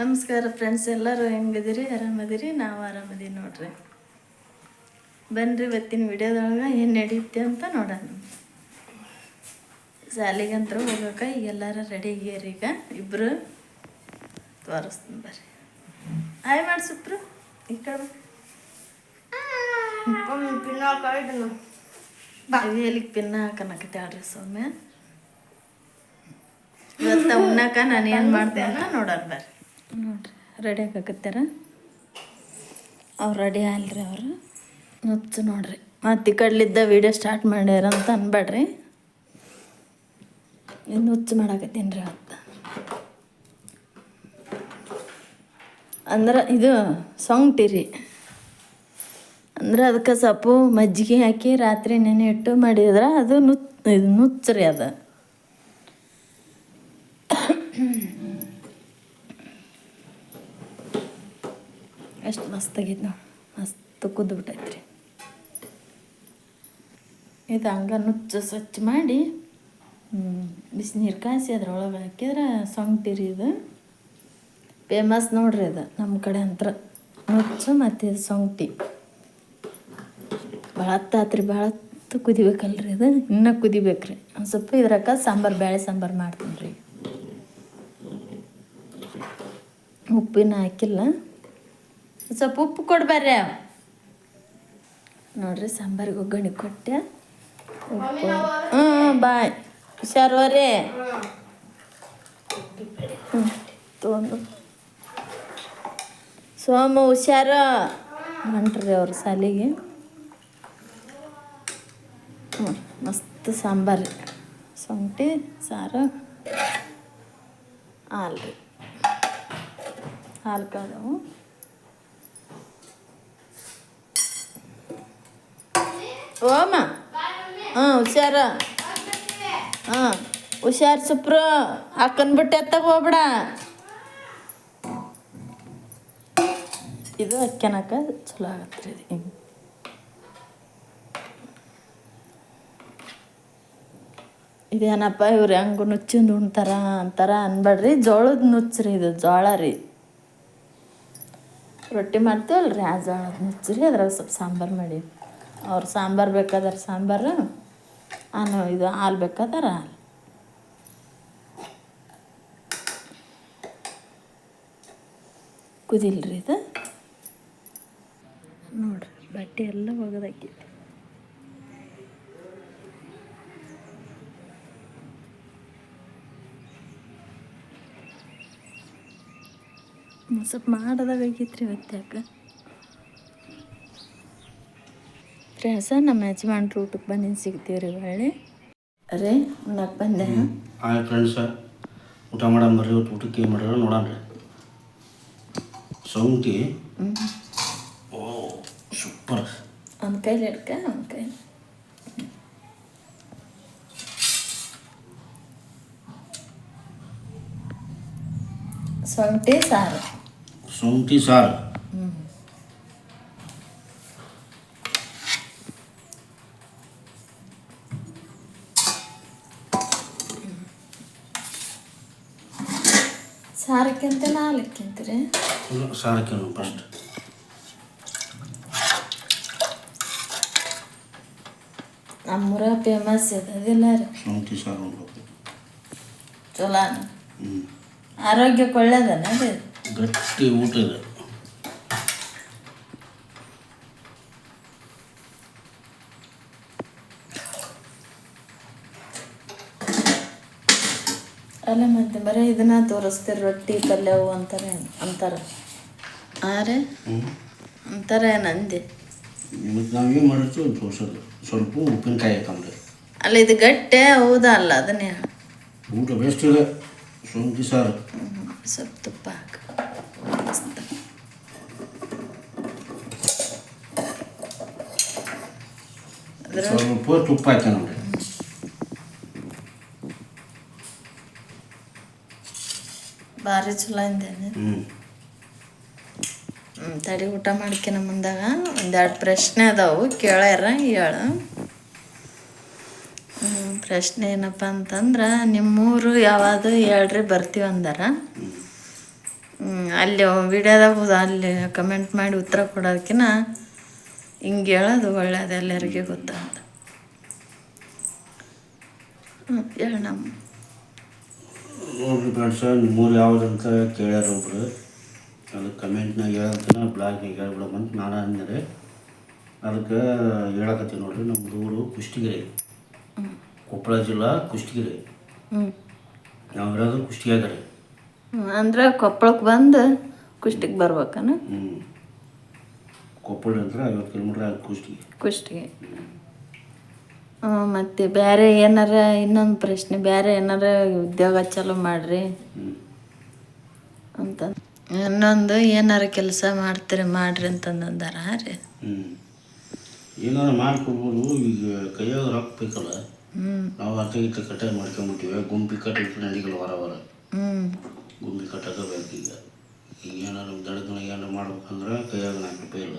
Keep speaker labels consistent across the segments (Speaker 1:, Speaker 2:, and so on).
Speaker 1: ನಮಸ್ಕಾರ ಫ್ರೆಂಡ್ಸ್ ಎಲ್ಲರೂ ಹೆಂಗದಿರಿ ಆರಾಮದಿರಿ? ನಾವು ಆರಾಮದೀವಿ ನೋಡ್ರಿ. ಬನ್ರಿ ಇವತ್ತಿನ ವಿಡಿಯೋದೊಳಗೆ ಏನು ನಡೆಯುತ್ತೆ ಅಂತ ನೋಡೋಣ. ಶಾಲಿಗಂತ್ರ ಹೋಗೋಕೆ ಈಗ ಎಲ್ಲರೂ ರೆಡಿ ಆಗ್ಯಾರ ಈಗ. ಇಬ್ಬರು ತೋರಿಸ್ತೀನಿ ಬರ್ರಿ. ಹಾಯ್ ಮಾಡಿಸಿಬ್ರು ಈ ಕಡೆ ಎಲ್ಲಿಗೆ ಪಿನ್ನ ಹಾಕನಕತ್ತಾಳ್ರಿ ಸೌಮ್ಯ? ಇವತ್ತ ಉಣ್ಣಾಕ ನಾನು ಏನು ಮಾಡ್ದೆ ಅಂತ ನೋಡೋಣ ಬರ್ರಿ. ನೋಡ್ರಿ ರೆಡಿ ಆಗಾಕತ್ತಾರ? ಅವ್ರು ರೆಡಿ ಆಲ್ರಿ ಅವರು. ನುಚ್ಚು ನೋಡ್ರಿ. ಮತ್ತು ಈ ಕಡ್ಲಿದ್ದ ವೀಡಿಯೋ ಸ್ಟಾರ್ಟ್ ಮಾಡ್ಯಾರ ಅಂತ ಅನ್ಬೇಡ್ರಿ ಇನ್ನು ಹುಚ್ಚು ಮಾಡಾಕತ್ತೀನಿ ರೀ ಅವತ್ತು. ಅಂದ್ರೆ ಇದು ಸೊಂಗ್ಟಿ ರೀ. ಅಂದ್ರೆ ಅದಕ್ಕೆ ಸೊಪ್ಪು, ಮಜ್ಜಿಗೆ ಹಾಕಿ ರಾತ್ರಿ ನೆನೆ ಇಟ್ಟು ಮಾಡಿದ್ರೆ ಅದು ನುಚ್, ಇದು ನುಚ್ಚು ರೀ ಅದು. ಎಷ್ಟು ಮಸ್ತ್ ಆಗೈತೆ ನೋಡಿ. ಮಸ್ತ್ ಕುದ್ಬಿಟ್ಟೈತ್ರಿ ಇದು ಹಂಗ ನುಚ್ಚು ಸ್ವಚ್ಛ ಮಾಡಿ ಬಿಸಿನೀರು ಕಾಯಿಸಿ ಅದ್ರೊಳಗೆ ಹಾಕಿದ್ರೆ ಸೊಂಗ್ಟಿರಿ ಇದು ಫೇಮಸ್ ನೋಡ್ರಿ ಇದು ನಮ್ಮ ಕಡೆ ಅಂತರ. ನುಚ್ಚು ಮತ್ತು ಇದು ಸೊಂಗ್ಟಿ ಭಾಳ ಆತ್ರಿ, ಭಾಳ ಕುದಿಬೇಕಲ್ರಿ ಇದು ಇನ್ನೂ ಕುದಿಬೇಕ್ರಿ. ಒಂದು ಸ್ವಲ್ಪ ಇದ್ರಾಗ ಸಾಂಬಾರು ಬೇಳೆ ಸಾಂಬಾರು ಮಾಡ್ತೀನಿ ರೀ. ಉಪ್ಪಿನ ಹಾಕಿಲ್ಲ. ಸ್ವಲ್ಪ ಉಪ್ಪು ಕೊಡ್ಬಾರ್ರಿ. ನೋಡ್ರಿ ಸಾಂಬಾರಿಗೆ ಒಗ್ಗರಣೆ ಕೊಟ್ಟೆ. ಉಪ್ಪು. ಹ್ಞೂ ಬಾಯ್. ಹುಷಾರವ್ರಿ. ಹ್ಞೂ ತೊಗೊಂಡು ಸೋಮ ಹುಷಾರು. ಹೊಂಟ್ರಿ ಅವ್ರ ಸಾಲಿಗೆ ಹ್ಞೂ ಮಸ್ತ್ ಸಾಂಬಾರು. ಸೊಂಟಿ ಸಾರು. ಹಾಲು ರೀ ಹಾಲು ಕಾದವು ಓಮ. ಹಾಂ ಹುಷಾರ. ಹಾಂ ಹುಷಾರ್ ಸುಪ್ರು. ಬಿಟ್ಟು ಎತ್ತಾಗ ಹೋಗ್ಬೇಡ. ಇದು ಅಕ್ಕನಕ ಚಲೋ ಆಗತ್ತೆ ರೀ ಹಿಂಗೆ. ಇದೇನಪ್ಪ ಇವ್ರು ಹೆಂಗೆ ನುಚ್ಚಿಂದು ಉಣ್ತಾರ ಅಂತಾರ ಅನ್ಬೇಡ್ರಿ. ಜೋಳದ ನುಚ್ಚ್ರಿ ಇದು, ಜೋಳ ರೀ. ರೊಟ್ಟಿ ಮಾಡ್ತೀವಲ್ಲ ರೀ ಆ ಜೋಳದ ನುಚ್ಚ್ರಿ. ಅದ್ರಾಗ ಸ್ವಲ್ಪ ಸಾಂಬಾರು ಮಾಡಿ. ಅವ್ರು ಸಾಂಬಾರು ಬೇಕಾದ್ರೆ ಸಾಂಬಾರು ಆನು ಇದು ಹಾಲು ಬೇಕಾದ್ರೆ ಹಾಲು. ಕುದಿಲ್ರಿ ಇದು? ನೋಡ್ರಿ, ಬಟ್ಟೆ ಎಲ್ಲ ಒಗದಾಕೈತಿ ಒಂದ್ ಸ್ವಲ್ಪ ಮಾಡದಾಗ ಆಗೈತ್ರಿ ಇವತ್ತು ಯಾಕೆ? ಫ್ರೆಂಡ್ಸ ನಮ್ಮ ಯಜಮಾನ್ರು ಊಟಕ್ಕೆ ಬಂದಿದ್ದು ಸಿಗ್ತೀವಿ ರೀ ಒಳ್ಳೆ. ಅರೇ ಉಣ್ಣಕ್ಕೆ ಬಂದೆ
Speaker 2: ಹಾಯ್ ಫ್ರೆಂಡ್ಸ ಊಟ ಮಾಡೋಣ ಬರ್ರಿ ಇವತ್ತು ಊಟಕ್ಕೆ ಏನು ಮಾಡ್ರಿ ನೋಡೋಣ ರೀ. ಸೌಂಟಿ. ಓ ಸೂಪರ್.
Speaker 1: ಅವ್ನ ಕೈಲಿ ಹಿಡ್ಕ ಅವ್ನ ಕೈ ಸೌಂಟಿ ಸಾರು.
Speaker 2: ಸೌಂಟಿ ಸಾರು.
Speaker 1: ಸಾರಕ್ಕಿಂತ ನಾಲ್ಕಿಂತೀರಿ
Speaker 2: ಸಾರಕ್ಕೆ ಫಸ್ಟ್
Speaker 1: ನಮ್ಮೂರ ಫೇಮಸ್ ಅದಿಲ್ಲ ರೀ
Speaker 2: ಸಾರು
Speaker 1: ಚಲೋ ಆರೋಗ್ಯಕ್ಕೆ ಒಳ್ಳೇದನ ರೀ
Speaker 2: ಗಟ್ಟಿ ಊಟ ಇದೆ.
Speaker 1: ಅಲ್ಲ ಮತ್ತೆ ಬರೀ ಇದನ್ನ ತೋರಿಸ್ತೀರಿ ರೊಟ್ಟಿ ಪಲ್ಯವು ಅಂತಾರೆ ಅಂತಾರೆ. ಆರೆ? ಅಂತಾರೆ ನಂದೆ.
Speaker 2: ಮತ್ತು ನಾವು ಏನು ಮಾಡಿರ್ತೀವಿ ಒಂದು ತೋರ್ಸೋದು ಸ್ವಲ್ಪ ಉಪ್ಪಿನಕಾಯಿ ಹಾಕಂದ್ರೆ
Speaker 1: ಅಲ್ಲ ಇದು ಗಟ್ಟೆ ಹೌದಾ ಅಲ್ಲ ಅದನ್ನೇ?
Speaker 2: ಊಟ ಬೆಸ್ಟ್ ಇದೆ. ಶುಂಠಿ ಸಾರು.
Speaker 1: ಸ್ವಲ್ಪ ತುಪ್ಪ ಹಾಕು.
Speaker 2: ಸ್ವಲ್ಪ ತುಪ್ಪ ಹಾಕಿ ನೋಡ್ರಿ
Speaker 1: ಭಾರಿ ಚಲೋ ಅಂದೇನೆ ತಡಿ ಊಟ ಮಾಡ್ಕಿನ ಮುಂದಾಗ. ಒಂದೆರಡು ಪ್ರಶ್ನೆ ಅದಾವು ಕೇಳ್ಯಾರ ಹೇಳು ಪ್ರಶ್ನೆ ಏನಪ್ಪ ಅಂತಂದ್ರೆ ನಿಮ್ಮೂರು ಯಾವುದು ಹೇಳ್ರಿ ಬರ್ತೀವಿ ಅಂದಾರ. ಅಲ್ಲಿ ವಿಡಿಯೋದಾಗ ಅಲ್ಲಿ ಕಮೆಂಟ್ ಮಾಡಿ ಉತ್ತರ ಕೊಡೋದಕ್ಕಿಂತ ಹಿಂಗೆ ಹೇಳೋದು ಒಳ್ಳೇದು ಎಲ್ಲರಿಗೆ ಗೊತ್ತಾಗ ಹ್ಞೂ ಹೇಳ ನಮ್ಮ
Speaker 2: ನೋಡ್ರಿ ಫ್ರೆಂಡ್ಸ ನಿಮ್ಮೂರು ಯಾವುದಂತ ಕೇಳ್ಯಾರ ಒಬ್ರು. ಅದು ಕಮೆಂಟ್ನಾಗ ಹೇಳಂತನ ಬ್ಲಾಗ್ನಾಗ ಹೇಳ್ಬಿಡಮಂತ ನಾನು ಅಂದರೆ ಅದಕ್ಕೆ ಹೇಳಕತ್ತೀನಿ ನೋಡ್ರಿ ನಮ್ಮ ಊರು ಕುಷ್ಟಗಿರಿ. ಕೊಪ್ಪಳ ಜಿಲ್ಲಾ ಕುಷ್ಟಗಿರಿ. ನಾವು ಇರೋದು ಕುಷ್ಟಿಯಾಗರಿ
Speaker 1: ಅಂದ್ರೆ ಕೊಪ್ಪಳಕ್ಕೆ ಬಂದು ಕುಷ್ಟಿಗೆ ಬರ್ಬೇಕನ?
Speaker 2: ಹ್ಞೂ ಕೊಪ್ಪಳ ಅಂದ್ರೆ ಐವತ್ತು ಕಿಲೋಮೀಟ್ರ್ ಕುಷ್ಟಿ ಕುಷ್ಟಗಿ.
Speaker 1: ಕುಷ್ಟಿಗೆ. ಮತ್ತು ಬೇರೆ ಏನಾರ ಇನ್ನೊಂದು ಪ್ರಶ್ನೆ ಬೇರೆ ಏನಾರ ಉದ್ಯೋಗ ಚಾಲೂ ಮಾಡ್ರಿ. ಅಂತ. ಇನ್ನೊಂದು ಏನಾರ ಕೆಲಸ ಮಾಡ್ತೀರಿ ಮಾಡ್ರಿ ಅಂತಂದಂದಾರ ರೀ.
Speaker 2: ಏನಾರ ಮಾಡ್ಕೊಬೋದು ಈಗ ಕೈಯಾಗ ರೊಕ್ಕ ಬೇಕಲ್ಲ ನಾವು ಅರ್ಧ ಗಿಟ್ಟ ಕಟ್ಟಾಗಿ ಮಾಡ್ಕೊಂಬಿಟ್ಟಿವಿ ಗುಂಪಿ ಕಟ್ಟಿಟ್ಟು ನಡಿಗಲ್ಲ ಹೊರ
Speaker 1: ಹೊರ
Speaker 2: ಗುಂಪಿ ಕಟ್ಟಕ್ಕೆ ಬೇಕು ಈಗ ಏನಾದ್ರು ಏನಾರು ಮಾಡ್ಬೇಕಂದ್ರೆ ಕೈಯಾಗ ನಾಲ್ಕು ರೂಪಾಯಿ ಇಲ್ಲ.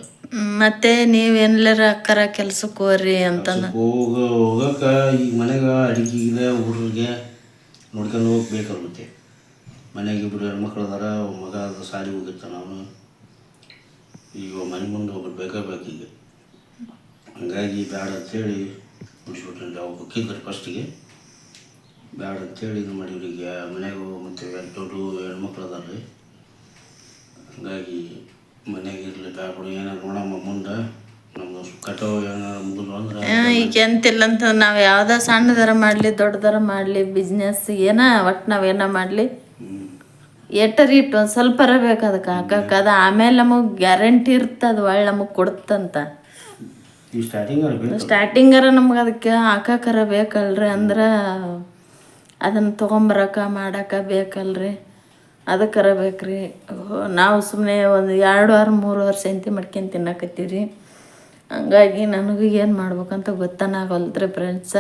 Speaker 1: ಮತ್ತೆ ನೀವೆಲ್ಲರ ಅಕ್ಕರ ಕೆಲ್ಸಕ್ಕೆ ಹೋಗ್ರಿ ಅಂತಂದ
Speaker 2: ಹೋಗ ಹೋಗಕ್ಕೆ ಈಗ ಮನೆಗೆ ಅಡಿಗೆ ಇದೆ ಊರಿಗೆ ನೋಡ್ಕೊಂಡು ಹೋಗ್ಬೇಕಾಗುತ್ತೆ. ಮನೆಗೆ ಇಬ್ಬರು ಹೆಣ್ಮಕ್ಳು ಅದಾರ ಮಗ ಅದ ಸಾಲಿ ಹೋಗಿರ್ತಾನ ಅವನು. ಈಗ ಮನೆ ಮುಂದೆ ಒಬ್ರು ಬೇಕಾ ಬೇಕೀಗ. ಹಂಗಾಗಿ ಬ್ಯಾಡ ಅಂತೇಳಿ ಮುಗಿಸ್ಬಿಟ್ರೆ ಅವು ಹೋಗಿದ್ರು ಫಸ್ಟಿಗೆ ಬ್ಯಾಡ ಅಂತೇಳಿ ಇದು ಮಾಡಿವ್ರಿ. ಈಗ ಮನೆಗೂ ಮತ್ತು ದೊಡ್ಡ ಹೆಣ್ಮಕ್ಳು ಅದಾರ ರೀ ಹಂಗಾಗಿ ಮನೆಗೆ ಇರಲಿ ಬ್ಯಾಡ ಬಿಡು ಏನಾರು ನೋಡಮ್ಮ ಮುಂದೆ ಏನಾರು ಅಂದ್ರೆ
Speaker 1: ಈಗ ಎಂತಿಲ್ಲ ಅಂತ ನಾವು ಯಾವ್ದ ಸಣ್ಣದರ ಮಾಡಲಿ ದೊಡ್ಡದರ ಮಾಡಲಿ ಬಿಸ್ನೆಸ್ ಏನ ಒಟ್ಟು ನಾವೇನ ಮಾಡಲಿ?
Speaker 2: ಮಾಡ್ಲಿ
Speaker 1: ಎಟ್ಟರಿ ಇಟ್ಟು ಒಂದು ಸ್ವಲ್ಪರ ಬೇಕು ಅದಕ್ಕೆ ಹಾಕಕ್ಕೆ. ಅದು ಆಮೇಲೆ ನಮಗೆ ಗ್ಯಾರಂಟಿ ಇರ್ತದೆ ಒಳ್ಳೆ ನಮಗೆ ನಮಗ್
Speaker 2: ಈ ಸ್ಟಾರ್ಟಿಂಗ್ ಅರ
Speaker 1: ಸ್ಟಾರ್ಟಿಂಗರ ನಮ್ಗೆ ಅದಕ್ಕೆ ಹಾಕಕ್ಕರ ಬೇಕಲ್ರಿ ಅಂದ್ರೆ ಅದನ್ನು ತೊಗೊಂಬರಕ ಮಾಡಕ ಬೇಕಲ್ರಿ. ಅದಕ್ಕರ ಬೇಕ್ರಿ ರೀ ನಾವು ಸುಮ್ಮನೆ ಒಂದು ಎರಡು ವಾರ ಮೂರು ವಾರ ಸಂತಿ ಮಾಡ್ಕೊಂಡು ತಿನ್ನಕತ್ತೀವಿ ರೀ ಹಂಗಾಗಿ ನನಗೂ ಏನು ಮಾಡ್ಬೇಕಂತ ಗೊತ್ತಾನಾಗಲ್ದ್ರಿ ಫ್ರೆಂಡ್ಸ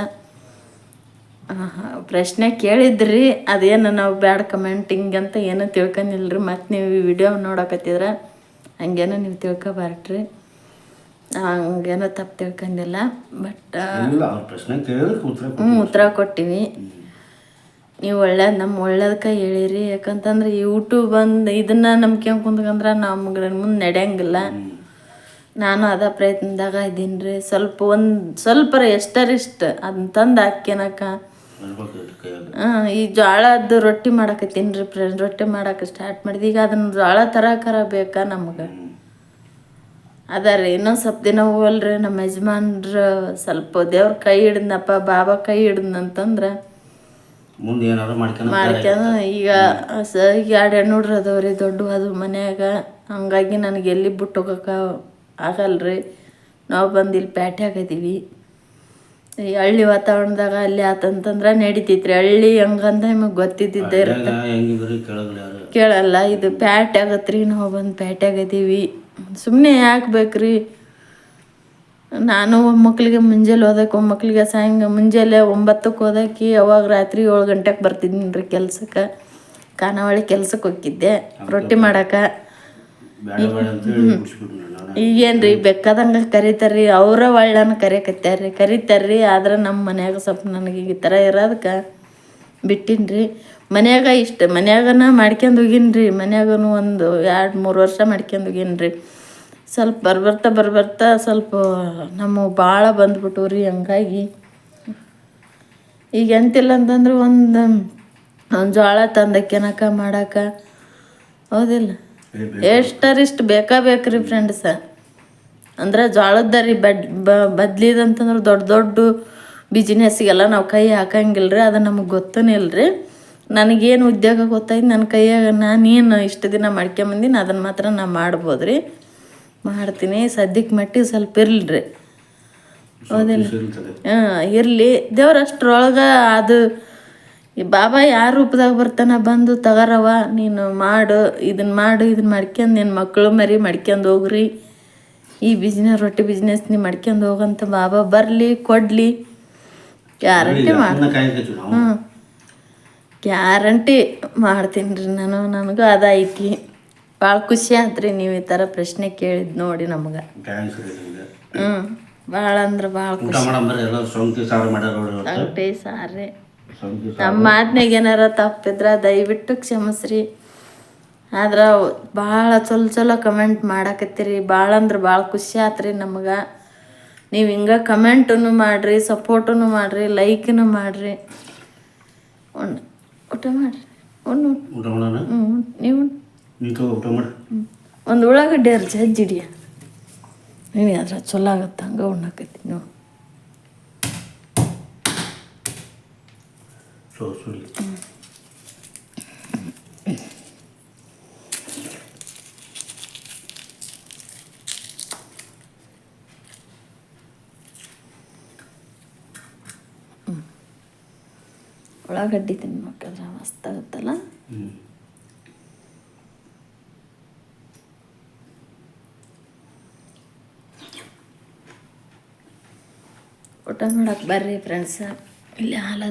Speaker 1: ಪ್ರಶ್ನೆ ಕೇಳಿದ್ರಿ ಅದೇನು ನಾವು ಬ್ಯಾಡ್ ಕಮೆಂಟಿಂಗ್ ಅಂತ ಏನೂ ತಿಳ್ಕೊಂಡಿಲ್ರಿ ಮತ್ತು ನೀವು ಈ ವಿಡಿಯೋ ನೋಡಕತ್ತಿದ್ರೆ ಹಂಗೇನೋ ನೀವು ತಿಳ್ಕೊಬಾರ್ರಿ ಹಂಗೇನೋ ತಪ್ಪು ತಿಳ್ಕೊಂಡಿಲ್ಲ ಬಟ್
Speaker 2: ಉತ್ತರ
Speaker 1: ಕೊಟ್ಟಿವಿ. ನೀವು ಒಳ್ಳೇದು ನಮ್ಮ ಒಳ್ಳೇದಕ್ಕೆ ಹೇಳಿರಿ ಯಾಕಂತಂದ್ರೆ ಯೂಟ್ಯೂಬ್ ಬಂದು ಇದನ್ನ ನಂಬ್ಕೊಂಡು ಕುಂತ್ಕಂದ್ರೆ ನಮ್ಗೆ ಮುಂದೆ ನಡೆಯಂಗಿಲ್ಲ. ನಾನು ಅದ ಪ್ರಯತ್ನದಾಗ ಇದ್ದೀನಿ ರೀ ಸ್ವಲ್ಪ ಒಂದು ಸ್ವಲ್ಪ ಎಷ್ಟರಿಷ್ಟ ಅದನ್ನ ತಂದು ಹಾಕ್ಯನಕ ಹಾಂ ಈ ಜೋಳದ್ದು ರೊಟ್ಟಿ ಮಾಡಕತ್ತೀನಿ ರೀ ಫ್ರೆಂಡ್. ರೊಟ್ಟಿ ಮಾಡಕ್ಕೆ ಸ್ಟಾರ್ಟ್ ಮಾಡಿದೆ. ಈಗ ಅದನ್ನ ಜೋಳ ತರಕರ ಬೇಕಾ ನಮ್ಗೆ. ಅದ ರೀ ಇನ್ನೊಂದು ಸ್ವಲ್ಪ ದಿನ ಹೋಗಲ್ರಿ. ನಮ್ಮ ಯಜಮಾನ್ರ ಸ್ವಲ್ಪ ದೇವ್ರ ಕೈ ಹಿಡಿದ್ನಪ್ಪ ಬಾಬಾ ಕೈ ಹಿಡಿದ್ನಂತಂದ್ರೆ
Speaker 2: ಮುಂದೆ ಏನಾರು ಮಾಡ್ಕೊಂಡು
Speaker 1: ಈಗ ಸ ಈಗ ಎರಡು ಹೆಣ್ಣುಡ್ರು ಅದಾವ್ರಿ ದೊಡ್ಡ ಅದು ಮನ್ಯಾಗ. ಹಂಗಾಗಿ ನನಗೆ ಎಲ್ಲಿ ಬಿಟ್ಟು ಹೋಗಕ್ಕೆ ಆಗಲ್ರಿ. ನಾವು ಬಂದು ಇಲ್ಲಿ ಇದೀವಿ. ಈ ಹಳ್ಳಿ ವಾತಾವರಣದಾಗ ಅಲ್ಲಿ ಆತಂತಂದ್ರೆ ನಡಿತೈತ್ರಿ. ಹಳ್ಳಿ ಹಂಗಂತ ನಿಮಗೆ ಗೊತ್ತಿದ್ದಿದ್ದೆ ಇರುತ್ತೆ ಕೇಳಲ್ಲ ಇದು ಪ್ಯಾಟ್ ಆಗತ್ರಿ ನಾವು ಬಂದು ಪ್ಯಾಟ್ಯಾಗ ಇದೀವಿ. ಸುಮ್ಮನೆ ಯಾಕೆ ಬೇಕ್ರಿ? ನಾನು ಒಮ್ಮಕ್ಕಳಿಗೆ ಮುಂಜಾನೆ ಓದಕ್ಕೆ ಒಮ್ಮಕ್ಕಳಿಗೆ ಸಾಯಂಗ ಮುಂಜಾನೆ ಒಂಬತ್ತಕ್ಕೆ ಓದಕ್ಕೆ ಅವಾಗ ರಾತ್ರಿ ಏಳು ಗಂಟೆಗೆ ಬರ್ತಿದ್ದೀನಿ ರೀ ಕೆಲ್ಸಕ್ಕೆ. ಖಾನಾವಳಿ ಕೆಲ್ಸಕ್ಕೆ ಹೋಗಿದ್ದೆ. ರೊಟ್ಟಿ ಮಾಡಕ್ಕೆ.
Speaker 2: ಈಗೇನು
Speaker 1: ರೀ ಬೇಕಾದಂಗೆ ಕರಿತಾರ್ರಿ. ಅವರ ಒಳ್ಳನ ಕರಿಯಕತ್ಯಾರ್ರಿ ಕರಿತಾರ್ರಿ ಆದ್ರೆ ನಮ್ಮ ಮನ್ಯಾಗ ಸ್ವಲ್ಪ ನನಗೆ ಈ ಥರ ಇರೋದಕ್ಕೆ ರೀ. ಮನ್ಯಾಗ ಇಷ್ಟ ಮನ್ಯಾಗನ ಮಾಡ್ಕೊಂಡು ಹೋಗಿನ್ರಿ ಮನ್ಯಾಗನು ಒಂದು ಎರಡು ಮೂರು ವರ್ಷ ಮಾಡ್ಕೊಂಡು ಹೋಗಿನ್ರಿ ಸ್ವಲ್ಪ ಬರ್ಬರ್ತಾ ಬರ್ಬರ್ತಾ ಸ್ವಲ್ಪ ನಮ್ಮ ಭಾಳ ಬಂದ್ಬಿಟ್ಟು ರೀ ಹಂಗಾಗಿ. ಈಗ ಎಂತಿಲ್ಲ ಅಂತಂದ್ರೆ ಒಂದು ಒಂದು ಜೋಳ ತಂದಕ್ಕೆನಕ ಮಾಡಾಕ ಹೌದಿಲ್ಲ. ಎಷ್ಟರಿಷ್ಟು ಬೇಕಾ ಬೇಕ್ರಿ ಫ್ರೆಂಡ್ಸ ಅಂದ್ರೆ ಜೋಳದ ರೀ ಬಡ್ ಬದ್ಲಿದಂತಂದ್ರೆ ದೊಡ್ಡ ದೊಡ್ಡ ಬಿಸ್ನೆಸ್ಗೆಲ್ಲ ನಾವು ಕೈ ಹಾಕಂಗಿಲ್ಲ ರೀ ಅದು ನಮಗೆ ಗೊತ್ತೂ ಇಲ್ರಿ ನನಗೇನು ಉದ್ಯೋಗ ಗೊತ್ತಾಯ್ತು ನನ್ನ ಕೈಯಾಗ ನಾನೇನು ಇಷ್ಟು ದಿನ ಮಾಡ್ಕೊಂಬಂದಿನಿ ಅದನ್ನು ಮಾತ್ರ ನಾನು ಮಾಡ್ಬೋದು ರೀ ಮಾಡ್ತೀನಿ. ಸದ್ಯಕ್ಕೆ ಮಟ್ಟಿಗೆ ಸ್ವಲ್ಪ ಇರ್ಲಿ
Speaker 2: ಹೌದಿಲ್ಲ?
Speaker 1: ಹಾಂ ಇರಲಿ. ದೇವ್ರ ಅಷ್ಟರೊಳಗೆ ಅದು ಈ ಬಾಬಾ ಯಾರ ರೂಪದಾಗ ಬರ್ತಾನ ಬಂದು ತಗರವ ನೀನು ಮಾಡು ಇದನ್ನ ಮಾಡು ಇದನ್ನ ಮಾಡ್ಕೊಂಡು ನಿನ್ನ ಮಕ್ಕಳು ಮರಿ ಮಾಡ್ಕೊಂಡು ಹೋಗ್ರಿ. ಈ ಬಿಸ್ನೆಸ್ ರೊಟ್ಟಿ ಬಿಸ್ನೆಸ್ ನೀ ಮಾಡ್ಕೊಂಡು ಹೋಗಂತ ಬಾಬಾ ಬರಲಿ ಕೊಡಲಿ. ಗ್ಯಾರಂಟಿ ಮಾಡಿ
Speaker 2: ನಾವು.
Speaker 1: ಹ್ಞೂ ಗ್ಯಾರಂಟಿ ಮಾಡ್ತೀನಿ ರೀ ನಾನು. ನನಗೂ ಅದೈತಿ ಭಾಳ ಖುಷಿ ಆತ್ರಿ ನೀವು ಈ ಥರ ಪ್ರಶ್ನೆ ಕೇಳಿದ್ ನೋಡಿ ನಮ್ಗೆ.
Speaker 2: ಥ್ಯಾಂಕ್ಸ್ ರೀ ನಿಮ್ಗೆ.
Speaker 1: ಹ್ಞೂ ಭಾಳ ಅಂದ್ರೆ ಭಾಳ
Speaker 2: ಊಟ ಮಾಡಂಬರ್ರಿ ಎಲ್ಲರೂ ಸೌಂತಿ ಸಾರು ಮಾಡ್ಯಾರ ನೋಡ್ರಿ ಇವತ್ತು.
Speaker 1: ಔಟೇ ಸಾರಿ
Speaker 2: ಸೌಂತಿ ಸಾರು
Speaker 1: ನಮ್ಮ ಮಾತ್ನಾಗ ಏನಾರ ತಪ್ಪಿದ್ರ ದಯವಿಟ್ಟು ಕ್ಷಮಿಸ್ರಿ. ಆದ್ರೆ ಭಾಳ ಚಲೋ ಚಲೋ ಕಮೆಂಟ್ ಮಾಡಾಕತ್ತೀರಿ ಭಾಳ ಅಂದ್ರೆ ಭಾಳ ಖುಷಿ ಆತ್ರಿ ನಮ್ಗೆ. ನೀವು ಹಿಂಗೆ ಕಮೆಂಟನ್ನು ಮಾಡಿರಿ ಸಪೋರ್ಟನ್ನು ಮಾಡಿರಿ ಲೈಕನ್ನು ಮಾಡಿರಿ. ಉಣ್ಣು ಊಟ ಮಾಡಿರಿ ಉಣ್ಣು
Speaker 2: ಊಟ. ಮಾಡೋಣ?
Speaker 1: ಹ್ಞೂ ನೀವು
Speaker 2: ಊಟ ಮಾಡಿ.
Speaker 1: ಒಂದು ಉಳ್ಳಾಗಡ್ಡಿ ಅರ್ಜಿ ಹಜ್ಜಿಡಿಯ ನೀನು ಅದ್ರ ಚಲೋ ಆಗತ್ತೆ? ಹಂಗೆ ಉಣ್ಣಾಕತ್ತಿ ನೀವು ಉಳ್ಳಾಗಡ್ಡಿ ತಿನ್ಬೇಕಾದ್ರೆ ಮಸ್ತ್ ಆಗುತ್ತಲ್ಲ?
Speaker 2: ಹ್ಞೂ
Speaker 1: ಊಟ ಮಾಡಕ್ಕೆ ಬರ್ರಿ ಫ್ರೆಂಡ್ಸ ಇಲ್ಲಿ ಹಾಲು